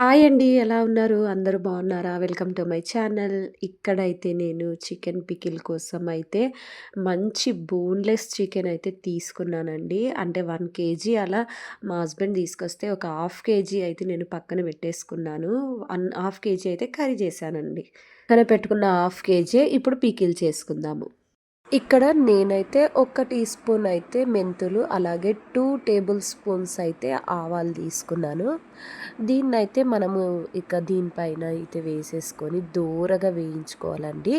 Hi అండి. ఎలా ఉన్నారు? అందరూ బాగున్నారా? Welcome to my channel. ఇక్కడైతే నేను చికెన్ పికిల్ కోసం అయితే మంచి బోన్‌లెస్ చికెన్ అయితే తీసుకున్నానండి. అంటే వన్ కేజీ అలా మా హస్బెండ్ తీసుకొస్తే ఒక హాఫ్ కేజీ అయితే నేను పక్కన పెట్టేసుకున్నాను. అన్ హాఫ్ కేజీ అయితే కర్రీ చేశానండి. కానీ పెట్టుకున్న హాఫ్ కేజీ ఇప్పుడు పికిల్ చేసుకుందాము. ఇక్కడ నేనైతే ఒక టీ స్పూన్ అయితే మెంతులు అలాగే టూ టేబుల్ స్పూన్స్ అయితే ఆవాలు తీసుకున్నాను. దీన్నైతే మనము ఇక దీనిపైన అయితే వేసేసుకొని దోరగా వేయించుకోవాలండి.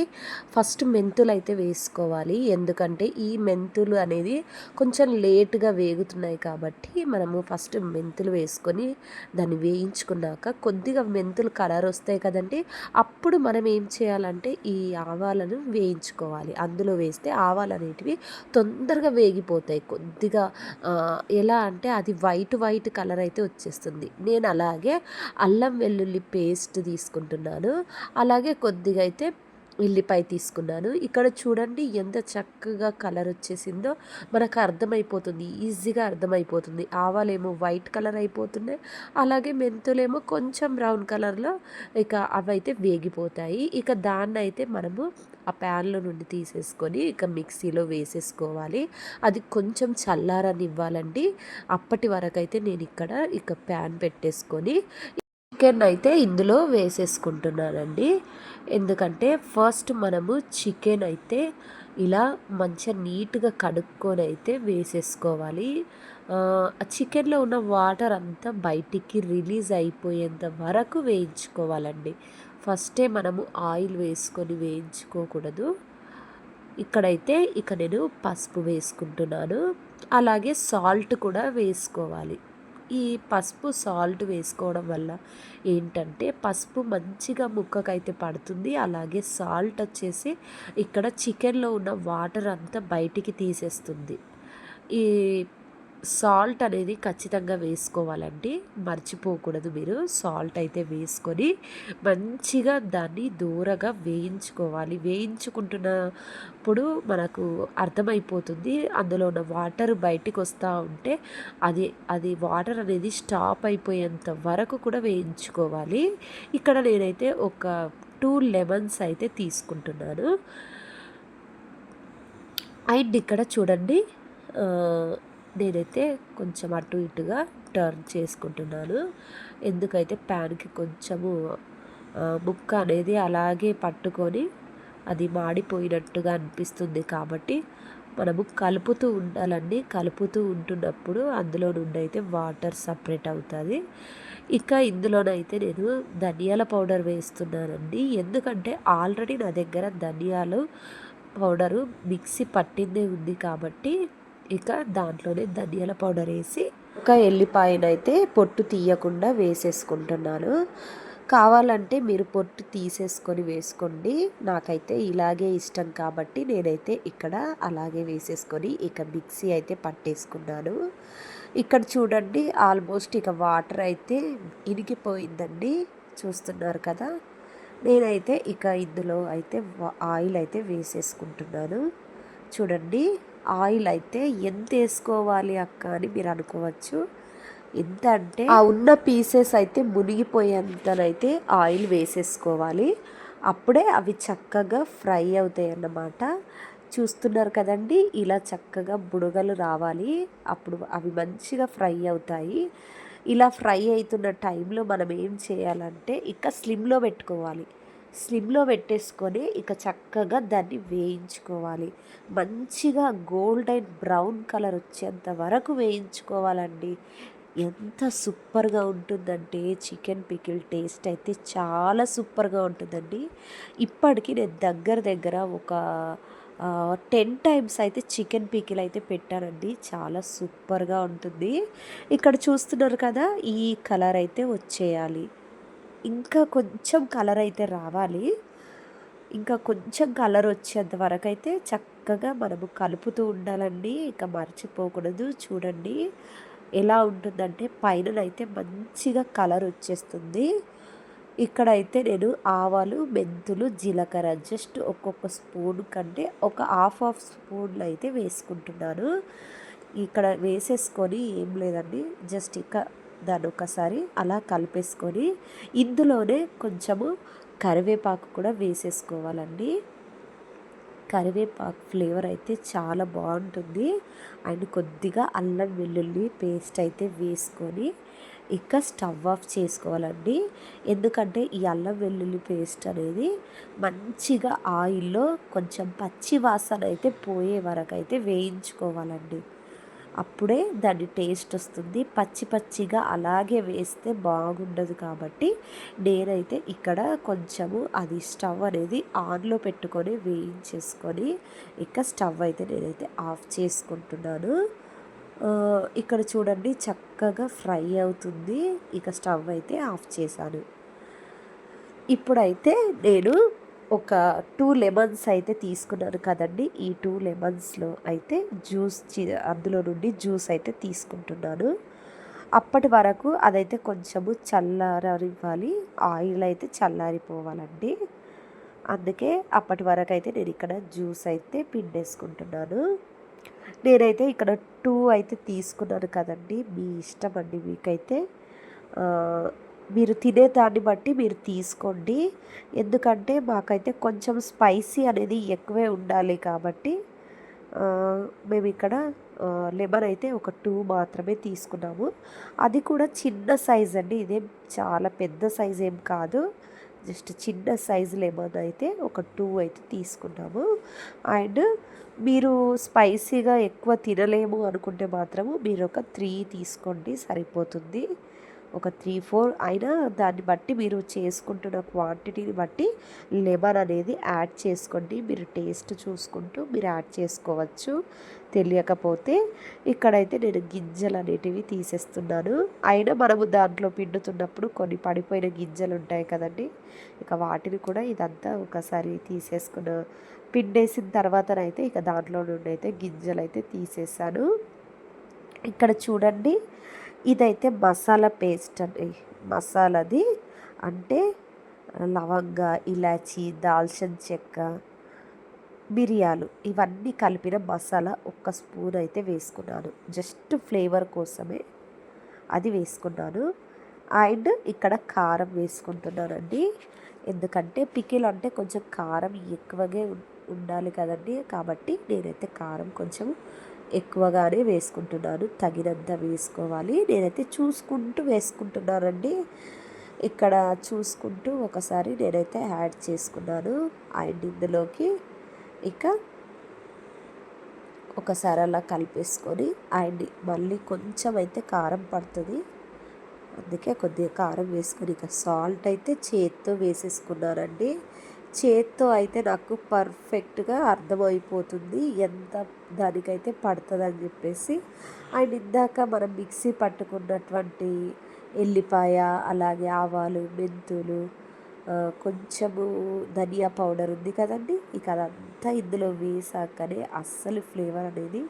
ఫస్ట్ మెంతులు అయితే వేసుకోవాలి. ఎందుకంటే ఈ మెంతులు అనేది కొంచెం లేటుగా వేగుతున్నాయి కాబట్టి మనము ఫస్ట్ మెంతులు వేసుకొని దాన్ని వేయించుకున్నాక కొద్దిగా మెంతులు కలర్ వస్తాయి కదండీ! అప్పుడు మనం ఏం చేయాలంటే ఈ ఆవాలను వేయించుకోవాలి. అందులో వేసి వేస్తే ఆవాలనేటివి తొందరగా వేగిపోతాయి. కొద్దిగా ఎలా అంటే అది వైట్ వైట్ కలర్ అయితే వచ్చేస్తుంది. నేను అలాగే అల్లం వెల్లుల్లి పేస్ట్ తీసుకుంటున్నాను. అలాగే కొద్దిగా అయితే ఉల్లిపాయ తీసుకున్నాను. ఇక్కడ చూడండి ఎంత చక్కగా కలర్ వచ్చేసిందో మనకు అర్థమైపోతుంది. ఈజీగా అర్థమైపోతుంది. ఆవాలేమో వైట్ కలర్ అయిపోతున్నాయి. అలాగే మెంతులేమో కొంచెం బ్రౌన్ కలర్‌లో ఇక అవైతే వేగిపోతాయి. ఇక దాన్నైతే మనము ఆ ప్యాన్‌లో నుండి తీసేసుకొని ఇక మిక్సీలో వేసేసుకోవాలి. అది కొంచెం చల్లారనివ్వాలండి. అప్పటి వరకైతే ఇక్కడ ఇక ప్యాన్ పెట్టేసుకొని చికెన్ అయితే ఇందులో వేసేసుకుంటున్నానండి. ఎందుకంటే ఫస్ట్ మనము చికెన్ అయితే ఇలా మంచిగా నీట్‌గా కడుక్కొని అయితే వేసేసుకోవాలి. చికెన్‌లో ఉన్న వాటర్ అంతా బయటికి రిలీజ్ అయిపోయేంత వరకు వేయించుకోవాలండి. ఫస్టే మనము ఆయిల్ వేసుకొని వేయించుకోకూడదు. ఇక్కడైతే ఇక నేను పసుపు వేసుకుంటున్నాను. అలాగే సాల్ట్ కూడా వేసుకోవాలి. ఈ పసుపు, సాల్ట్ వేసుకోవడం వల్ల ఏంటంటే పసుపు మంచిగా ముక్కకైతే పడుతుంది. అలాగే సాల్ట్ వచ్చేసి ఇక్కడ చికెన్‌లో ఉన్న వాటర్ అంతా బయటికి తీసేస్తుంది. ఈ సాల్ట్ అనేది ఖచ్చితంగా వేసుకోవాలండి. మర్చిపోకూడదు మీరు. సాల్ట్ అయితే వేసుకొని మంచిగా దాన్ని దూరగా వేయించుకోవాలి. వేయించుకుంటున్నప్పుడు మనకు అర్థమైపోతుంది. అందులో ఉన్న వాటర్ బయటికి వస్తూ ఉంటే అది అది వాటర్ అనేది స్టాప్ అయిపోయేంత వరకు కూడా వేయించుకోవాలి. ఇక్కడ నేనైతే ఒక టూ లెమన్స్ అయితే తీసుకుంటున్నాను. అండ్ ఇక్కడ చూడండి నేనైతే కొంచెం అటు ఇటుగా టర్న్ చేసుకుంటున్నాను. ఎందుకైతే ప్యాన్‌కి కొంచెము ముక్క అనేది అలాగే పట్టుకొని అది మాడిపోయినట్టుగా అనిపిస్తుంది కాబట్టి మనము కలుపుతూ ఉండాలండి. కలుపుతూ ఉంటున్నప్పుడు అందులో నుండి అయితే వాటర్ సపరేట్ అవుతుంది ఇంకా ఇందులోనైతే నేను ధనియాల పౌడర్ వేస్తున్నానండి. ఎందుకంటే ఆల్రెడీ నా దగ్గర ధనియాలు పౌడరు మిక్సీ పట్టిందే ఉంది కాబట్టి ఇక దాంట్లోనే ధనియాల పౌడర్ వేసి ఒక ఎల్లిపాయనైతే పొట్టు తీయకుండా వేసేసుకుంటున్నాను. కావాలంటే మీరు పొట్టు తీసేసుకొని వేసుకోండి. నాకైతే ఇలాగే ఇష్టం కాబట్టి నేనైతే ఇక్కడ అలాగే వేసేసుకొని ఇక మిక్సీ అయితే పట్టేసుకున్నాను. ఇక్కడ చూడండి ఆల్మోస్ట్ ఇక వాటర్ అయితే ఇనికిపోయిందండి. చూస్తున్నారు కదా! నేనైతే ఇక ఇందులో అయితే ఆయిల్ అయితే వేసేసుకుంటున్నాను. చూడండి ఆయిల్ అయితే ఎంత వేసుకోవాలి అక్క అని మీరు అనుకోవచ్చు. ఎంత అంటే ఆ ఉన్న పీసెస్ అయితే మునిగిపోయేంతనైతే ఆయిల్ వేసేసుకోవాలి. అప్పుడే అవి చక్కగా ఫ్రై అవుతాయి అన్నమాట చూస్తున్నారు కదండీ! ఇలా చక్కగా బుడగలు రావాలి. అప్పుడు అవి మంచిగా ఫ్రై అవుతాయి. ఇలా ఫ్రై అవుతున్న టైంలో మనం ఏం చేయాలంటే ఇంకా స్లిమ్‌లో పెట్టుకోవాలి. స్లిమ్‌లో పెట్టేసుకొని ఇక చక్కగా దాన్ని వేయించుకోవాలి. మంచిగా గోల్డెన్ బ్రౌన్ కలర్ వచ్చేంత వరకు వేయించుకోవాలండి. ఎంత సూపర్‌గా ఉంటుందంటే చికెన్ పికిల్ టేస్ట్ అయితే చాలా సూపర్‌గా ఉంటుందండి. ఇప్పటికీ నేను దగ్గర దగ్గర ఒక టెన్ టైమ్స్ అయితే చికెన్ పికిల్ అయితే పెట్టానండి. చాలా సూపర్‌గా ఉంటుంది. ఇక్కడ చూస్తున్నారు కదా! ఈ కలర్ అయితే వచ్చేయాలి. ఇంకా కొంచెం కలర్ అయితే రావాలి. ఇంకా కొంచెం కలర్ వచ్చేంత వరకైతే చక్కగా మనము కలుపుతూ ఉండాలండి. ఇంకా మర్చిపోకూడదు. చూడండి ఎలా ఉంటుందంటే పైననైతే మంచిగా కలర్ వచ్చేస్తుంది. ఇక్కడైతే నేను ఆవాలు, మెంతులు, జీలకర్ర జస్ట్ ఒక్కొక్క స్పూన్ కంటే ఒక హాఫ్ హాఫ్ స్పూన్‌లయితే వేసుకుంటున్నాను. ఇక్కడ వేసేసుకొని ఏం లేదండి జస్ట్ ఇక దాన్ని ఒకసారి అలా కలిపేసుకొని ఇందులోనే కొంచెము కరివేపాకు కూడా వేసేసుకోవాలండి. కరివేపాకు ఫ్లేవర్ అయితే చాలా బాగుంటుంది. అండ్ కొద్దిగా అల్లం వెల్లుల్లి పేస్ట్ అయితే వేసుకొని ఇంకా స్టవ్ ఆఫ్ చేసుకోవాలండి. ఎందుకంటే ఈ అల్లం వెల్లుల్లి పేస్ట్ అనేది మంచిగా ఆయిల్లో కొంచెం పచ్చి వాసన అయితే పోయే వరకు అయితే వేయించుకోవాలండి. అప్పుడే దాని టేస్ట్ వస్తుంది. పచ్చి పచ్చిగా అలాగే వేస్తే బాగుండదు కాబట్టి నేనైతే ఇక్కడ కొంచెము అది స్టవ్ అనేది ఆన్లో పెట్టుకొని వేయించేసుకొని ఇక స్టవ్ అయితే నేనైతే ఆఫ్ చేసుకుంటున్నాను. ఇక్కడ చూడండి చక్కగా ఫ్రై అవుతుంది. ఇక స్టవ్ అయితే ఆఫ్ చేశాను. ఇప్పుడైతే నేను ఒక టూ లెమన్స్ అయితే తీసుకున్నాను కదండి. ఈ టూ లెమన్స్లో అయితే జ్యూస్ అందులో నుండి జ్యూస్ అయితే తీసుకుంటున్నాను. అప్పటి వరకు అదైతే కొంచెము చల్లారివ్వాలి ఆయిల్ అయితే చల్లారిపోవాలండి. అందుకే అప్పటి వరకు అయితే నేను ఇక్కడ జ్యూస్ అయితే పిండేసుకుంటున్నాను. నేనైతే ఇక్కడ టూ అయితే తీసుకున్నాను కదండి. మీ ఇష్టం అండి మీకైతే. మీరు తినే దాన్ని బట్టి మీరు తీసుకోండి. ఎందుకంటే మాకైతే కొంచెం స్పైసీ అనేది ఎక్కువే ఉండాలి కాబట్టి మేము ఇక్కడ లెమన్ అయితే ఒక టూ మాత్రమే తీసుకున్నాము. అది కూడా చిన్న సైజ్ అండి. ఇదేం చాలా పెద్ద సైజ్ ఏం కాదు. జస్ట్ చిన్న సైజు లెమన్ అయితే ఒక టూ అయితే తీసుకున్నాము. అండ్ మీరు స్పైసీగా ఎక్కువ తినలేము అనుకుంటే మాత్రము మీరు ఒక త్రీ తీసుకోండి సరిపోతుంది. ఒక త్రీ ఫోర్ అయినా దాన్ని బట్టి మీరు చేసుకుంటున్న క్వాంటిటీని బట్టి లెమన్ అనేది యాడ్ చేసుకోండి. మీరు టేస్ట్ చూసుకుంటూ మీరు యాడ్ చేసుకోవచ్చు. తెలియకపోతే ఇక్కడైతే నేను గింజలు అనేటివి తీసేస్తున్నాను. అయినా మనము దాంట్లో పిండుతున్నప్పుడు కొన్ని పడిపోయిన గింజలు ఉంటాయి కదండి. ఇక వాటిని కూడా ఇదంతా ఒకసారి తీసేసుకున్న పిండేసిన తర్వాతనైతే ఇక దాంట్లో నుండి అయితే గింజలు అయితే తీసేసాను. ఇక్కడ చూడండి. ఇదైతే మసాలా పేస్ట్ అండి. మసాలాది అంటే లవంగ ఇలాచి దాల్చిన చెక్క మిరియాలు ఇవన్నీ కలిపిన మసాలా ఒక్క స్పూన్ అయితే వేసుకున్నాను. జస్ట్ ఫ్లేవర్ కోసమే అది వేసుకున్నాను. అండ్ ఇక్కడ కారం వేసుకుంటున్నానండి. ఎందుకంటే పికిల్ అంటే కొంచెం కారం ఎక్కువగా ఉండాలి కదండి. కాబట్టి నేనైతే కారం కొంచెం ఎక్కువగానే వేసుకుంటున్నాను. తగినంత వేసుకోవాలి. నేనైతే చూసుకుంటూ వేసుకుంటున్నానండి. ఇక్కడ చూసుకుంటూ ఒకసారి నేనైతే యాడ్ చేసుకున్నాను. అండ్ ఇందులోకి ఇక ఒకసారి అలా కలిపేసుకొని అండ్ మళ్ళీ కొంచెం అయితే కారం పడుతుంది. అందుకే కొద్దిగా కారం వేసుకొని ఇక సాల్ట్ అయితే చేత్తో వేసేసుకున్నానండి. చేత్తో అయితే నాకు పర్ఫెక్ట్గా అర్థమైపోతుంది ఎంత దానికైతే పడుతుంది అని చెప్పేసి. అండ్ ఇందాక మనం మిక్సీ పట్టుకున్నటువంటి ఎల్లిపాయ అలాగే ఆవాలు మెంతులు కొంచెము ధనియా పౌడర్ ఉంది కదండి. ఇక అదంతా ఇందులో వేసాకనే అస్సలు ఫ్లేవర్ అనేది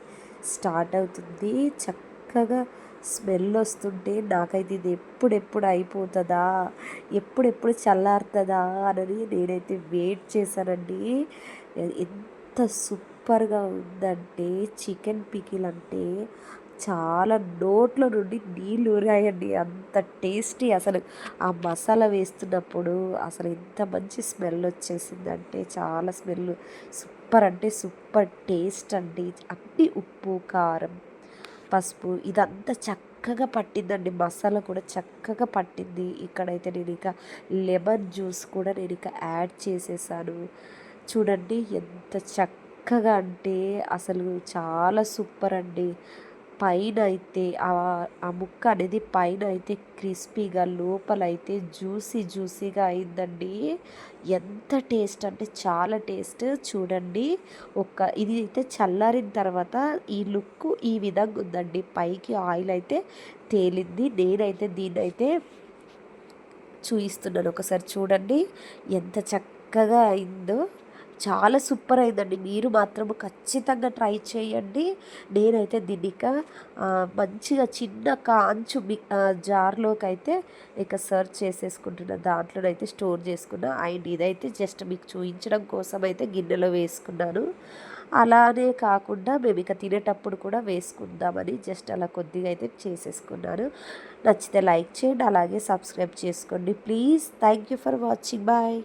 స్టార్ట్ అవుతుంది. చక్కగా స్మెల్ వస్తుంటే నాకైతే ఇది ఎప్పుడెప్పుడు అయిపోతుందా? ఎప్పుడెప్పుడు చల్లారుతుందా? అని నేనైతే వెయిట్ చేశానండి. ఎంత సూపర్గా ఉందంటే చికెన్ పికిల్ అంటే చాలా నోట్ల నుండి నీళ్ళు ఊరాయండి. అంత టేస్టీ అసలు. ఆ మసాలా వేస్తున్నప్పుడు అసలు ఎంత మంచి స్మెల్ వచ్చేసిందంటే చాలా స్మెల్. సూపర్ అంటే సూపర్ టేస్ట్ అండి. అన్ని ఉప్పు కారం పసుపు ఇదంతా చక్కగా పట్టిందండి. మసాలా కూడా చక్కగా పట్టింది. ఇక్కడైతే నేను ఇక లెమన్ జ్యూస్ కూడా నేను ఇక యాడ్ చేసేసాను. చూడండి ఎంత చక్కగా అంటే అసలు చాలా సూపర్ అండి. పైన అయితే ఆ ముక్క అనేది పైన అయితే క్రిస్పీగా లోపల అయితే జ్యూసీ జ్యూసీగా అయిందండి. ఎంత టేస్ట్ అంటే చాలా టేస్ట్. చూడండి ఒక ఇది అయితే చల్లారిన తర్వాత ఈ లుక్ ఈ విధంగా ఉందండి. పైకి ఆయిల్ అయితే తేలింది. నేనైతే దీన్నైతే చూపిస్తున్నాను ఒకసారి చూడండి ఎంత చక్కగా అయిందో. చాలా సూపర్ అయిందండి. మీరు మాత్రం ఖచ్చితంగా ట్రై చేయండి. నేనైతే దీనిక మంచిగా చిన్న కాంచు మి జార్లోకి అయితే ఇక సర్చ్ చేసేసుకుంటున్నా దాంట్లోనైతే స్టోర్ చేసుకున్నా. అండ్ ఇదైతే జస్ట్ మీకు చూపించడం కోసం అయితే గిన్నెలో వేసుకున్నాను. అలానే కాకుండా మేము ఇక తినేటప్పుడు కూడా వేసుకుందామని జస్ట్ అలా కొద్దిగా అయితే చేసేసుకున్నాను. నచ్చితే లైక్ చేయండి అలాగే సబ్స్క్రైబ్ చేసుకోండి. Please thank you for watching. Bye.